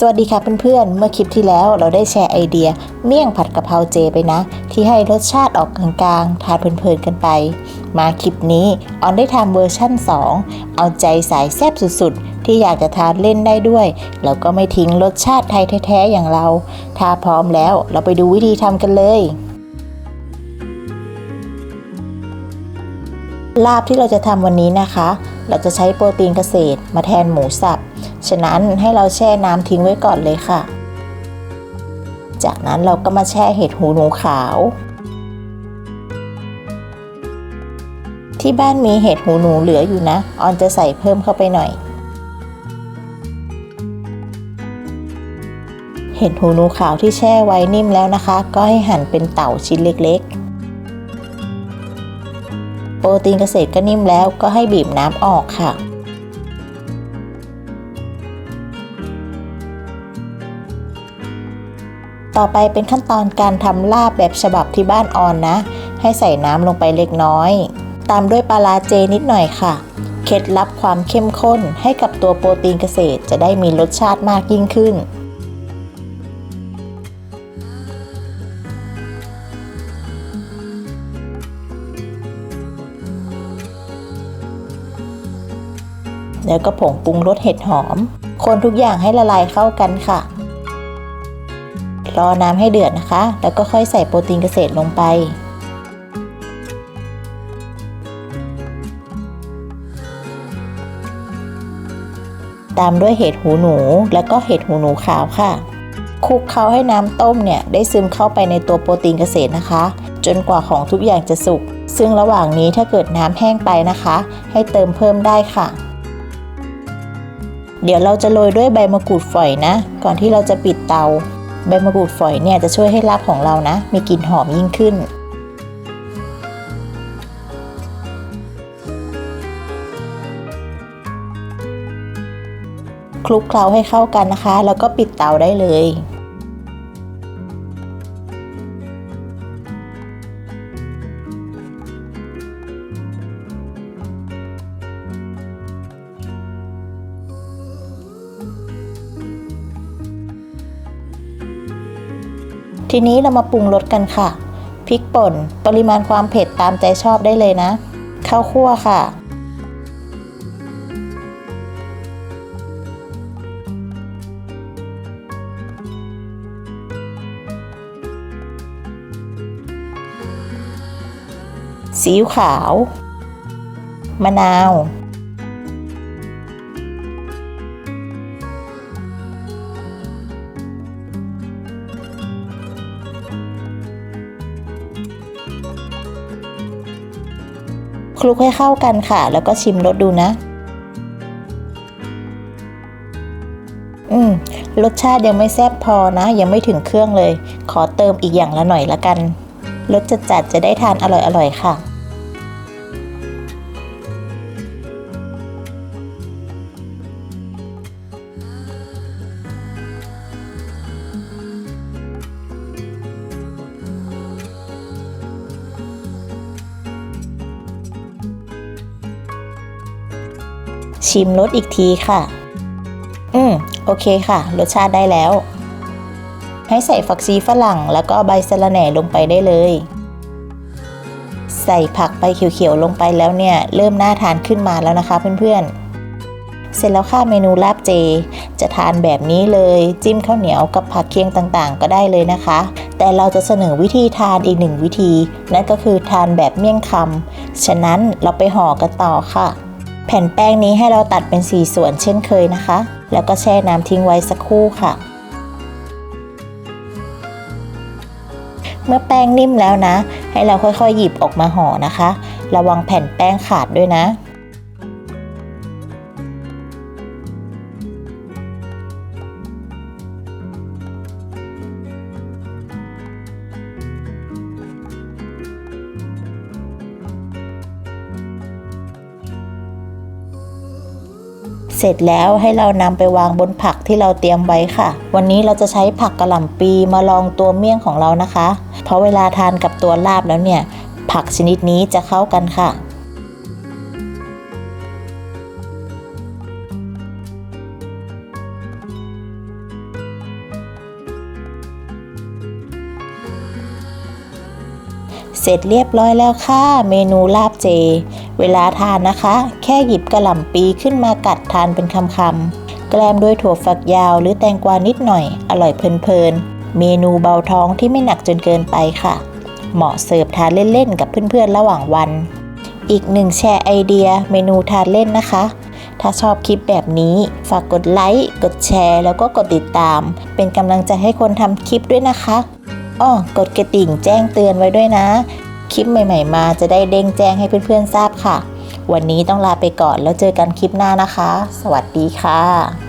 สวัสดีค่ะเพื่อนๆ เมื่อคลิปที่แล้วเราได้แชร์ไอเดีย เมี่ยงผัดกะเพราเจไปนะ ที่ให้รสชาติออกกลางๆ ทานเพลินๆกันไป มาคลิปนี้ออนได้ทำเวอร์ชั่น 2 เอาใจสายแซ่บสุดๆ ที่อยากจะทานเล่นได้ด้วย แล้วก็ไม่ทิ้งรสชาติไทยแท้ๆ อย่างเรา ถ้าพร้อมแล้วเราไปดูวิธีทำกันเลยลาบที่เราจะทำวันนี้นะคะ เราจะใช้โปรตีนเกษตรมาแทนหมูสับ ฉะนั้นให้เราแช่น้ำทิ้งไว้ก่อนเลยค่ะ จากนั้นเราก็มาแช่เห็ดหูหนูขาว ที่บ้านมีเห็ดหูหนูเหลืออยู่นะ ออนจะใส่เพิ่มเข้าไปหน่อย เห็ดหูหนูขาวที่แช่ไว้นิ่มแล้วนะคะ ก็ให้หั่นเป็นเต่าชิ้นเล็กๆ โปรตีนเกษตรก็นิ่มแล้วก็ให้บีบน้ำออกค่ะ ต่อไปเป็นขั้นตอนการทำลาบแบบฉบับที่บ้านออนนะ ให้ใส่น้ำลงไปเล็กน้อย ตามด้วยปลาร้าเจนิดหน่อยค่ะ เคล็ดลับความเข้มข้นให้กับตัวโปรตีนเกษตรจะได้มีรสชาติมากยิ่งขึ้นแล้วก็ผงปรุงรสเห็ดหอม คนทุกอย่างให้ละลายเข้ากันค่ะ รอน้ำให้เดือดนะคะ แล้วก็ค่อยใส่โปรตีนเกษตรลงไป ตามด้วยเห็ดหูหนู แล้วก็เห็ดหูหนูขาวค่ะคลุกเคล้าให้น้ำต้มเนี่ยได้ซึมเข้าไปในตัวโปรตีนเกษตรนะคะ จนกว่าของทุกอย่างจะสุก ซึ่งระหว่างนี้ถ้าเกิดน้ำแห้งไปนะคะ ให้เติมเพิ่มได้ค่ะ เดี๋ยวเราจะโรยด้วยใบมะกรูดฝอยนะ ก่อนที่เราจะปิดเตา ใบมะกรูดฝอยเนี่ยจะช่วยให้ลาบของเรานะ มีกลิ่นหอมยิ่งขึ้น คลุกเคล้าให้เข้ากันนะคะ แล้วก็ปิดเตาได้เลย ทีนี้เรามาปรุงรสกันค่ะ พริกป่น ปริมาณความเผ็ดตามใจชอบได้เลยนะ ข้าวคั่วค่ะ ซีอิ๊วขาว มะนาว ลุกให้เข้ากันค่ะ แล้วก็ชิมรสดูนะ อืม รสชาติยังไม่แซ่บพอนะ ยังไม่ถึงเครื่องเลย ขอเติมอีกอย่างละหน่อยละกัน รสจัดจัดจะได้ทานอร่อยๆค่ะ ชิมรสอีกทีค่ะ อืม โอเคค่ะ รสชาติได้แล้ว ให้ใส่ฝักชีฝรั่ง แล้วก็ใบสะระแหน่ลงไปได้เลย ใส่ผักใบเขียวๆลงไปแล้วเนี่ย เริ่มน่าทานขึ้นมาแล้วนะคะเพื่อนๆ เสร็จแล้วค่ะเมนูลาบเจ จะทานแบบนี้เลย จิ้มข้าวเหนียวกับผักเคียงต่างๆ ก็ได้เลยนะคะ แต่เราจะเสนอวิธีทานอีกหนึ่งวิธี นั่นก็คือทานแบบเมี่ยงคำฉะนั้นเราไปห่อกันต่อค่ะ แผ่นแป้งนี้ให้เราตัดเป็น 4 ส่วนเช่นเคยนะคะ แล้วก็แช่น้ำทิ้งไว้สักครู่ค่ะ เมื่อแป้งนิ่มแล้วนะ ให้เราค่อยๆ หยิบออกมาห่อนะคะ ระวังแผ่นแป้งขาดด้วยนะ เสร็จแล้วให้เรานำไปวางบนผักที่เราเตรียมไว้ค่ะ วันนี้เราจะใช้ผักกระหล่ำปีมาลองตัวเมี่ยงของเรานะคะ เพราะเวลาทานกับตัวลาบแล้วเนี่ย ผักชนิดนี้จะเข้ากันค่ะ เสร็จเรียบร้อยแล้วค่ะ เมนูลาบเจ เวลาทานนะคะ แค่หยิบกระหล่ำปีขึ้นมากัดทานเป็นคำๆแกล้มด้วยถั่วฝักยาวหรือแตงกวานิดหน่อย อร่อยเพลินๆ เมนูเบาท้องที่ไม่หนักจนเกินไปค่ะ เหมาะเสิร์ฟทานเล่นๆ กับเพื่อนๆ ระหว่างวัน อีกหนึ่งแชร์ไอเดียเมนูทานเล่นนะคะ ถ้าชอบคลิปแบบนี้ ฝากกดไลค์ กดแชร์ แล้วก็กดติดตาม เป็นกำลังใจให้คนทำคลิปด้วยนะคะ อ้อกดกระดิ่งแจ้งเตือนไว้ด้วยนะ คลิปใหม่ ๆ มาจะได้เด้งแจ้งให้เพื่อนๆทราบค่ะ วันนี้ต้องลาไปก่อนแล้วเจอกันคลิปหน้านะคะ สวัสดีค่ะ